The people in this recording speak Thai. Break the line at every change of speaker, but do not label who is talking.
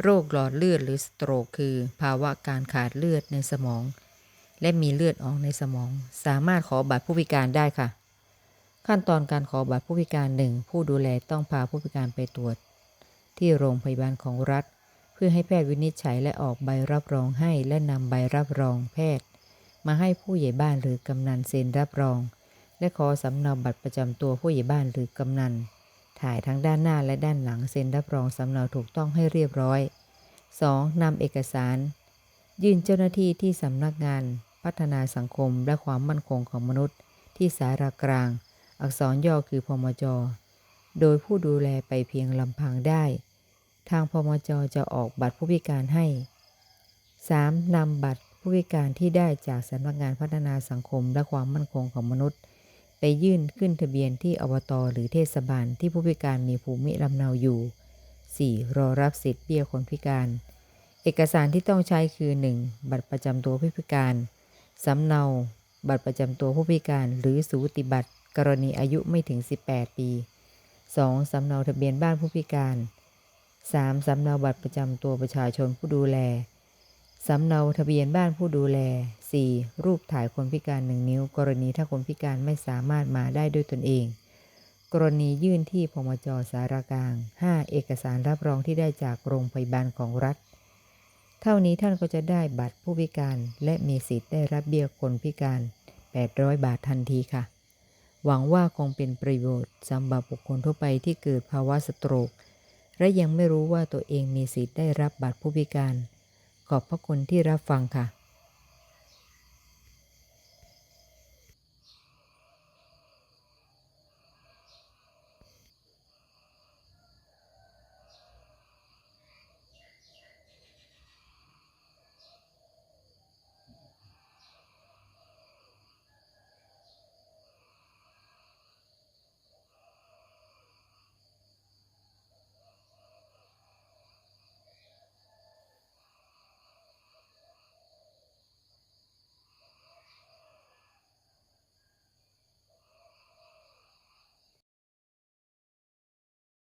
โรคหลอดเลือดหรือสโตรกคือภาวะการขาดเลือดในสมอง และมีเลือดออกในสมอง สามารถขอบัตรผู้พิการได้ค่ะ ขั้นตอนการขอบัตรผู้พิการหนึ่งผู้ดูแลต้องพาผู้พิการไปตรวจ ที่โรงพยาบาลของรัฐ เพื่อให้แพทย์วินิจฉัยและออกใบรับรองให้และนำใบรับรองแพทย์ มาให้ผู้ใหญ่บ้านหรือกำนันเซ็นรับรอง และขอสำเนาบัตรประจำตัวผู้ใหญ่บ้านหรือกำนัน ถ่ายทั้งด้านหน้าและด้านหลังเซ็นรับรองสำเนาถูกต้องให้เรียบร้อย 2. นำเอกสาร ยื่นเจ้าหน้าที่ที่สำนักงานพัฒนาสังคมและความมั่นคงของมนุษย์ ที่สารากลาง อักษรย่อคือพมจ โดยผู้ดูแลไปเพียงลำพังได้ ทางพมจจะออกบัตรผู้พิการให้ 3. นำบัตรผู้พิการที่ได้จากสำนักงานพัฒนาสังคมและความมั่นคงของมนุษย์ ไปยื่นขึ้นทะเบียนที่อบตหรือเทศบาลที่ผู้พิการมีภูมิลำเนาอยู่ 4. รอรับสิทธิ์เบี้ยคนพิการ เอกสารที่ต้องใช้คือ 1. บัตรประจำตัวผู้พิการสำเนา บัตรประจำตัวผู้พิการหรือสูติบัตร กรณีอายุไม่ถึง 18 ปี 2. สำเนาทะเบียนบ้านผู้พิการ 3. สำเนาบัตรประจำตัวประชาชนผู้ดูแล สำเนาทะเบียนบ้านผู้ดูแล 4. รูปถ่ายคนพิการหนึ่งนิ้ว กรณีถ้าคนพิการไม่สามารถมาได้ด้วยตนเอง กรณียื่นที่พมจสารกลาง 5. เอกสารรับรองที่ได้จากโรงพยาบาลของรัฐ เท่านี้ท่านก็จะได้บัตรผู้พิการและมีสิทธิ์ได้รับเบี้ยคนพิการ 800 บาททันทีค่ะ หวังว่าคงเป็นประโยชน์สำหรับบุคคลทั่วไปที่เกิดภาวะสโตรก และยังไม่รู้ว่าตัวเองมีสิทธิ์ได้รับบัตรผู้พิการ ขอบพระคุณที่รับฟังค่ะ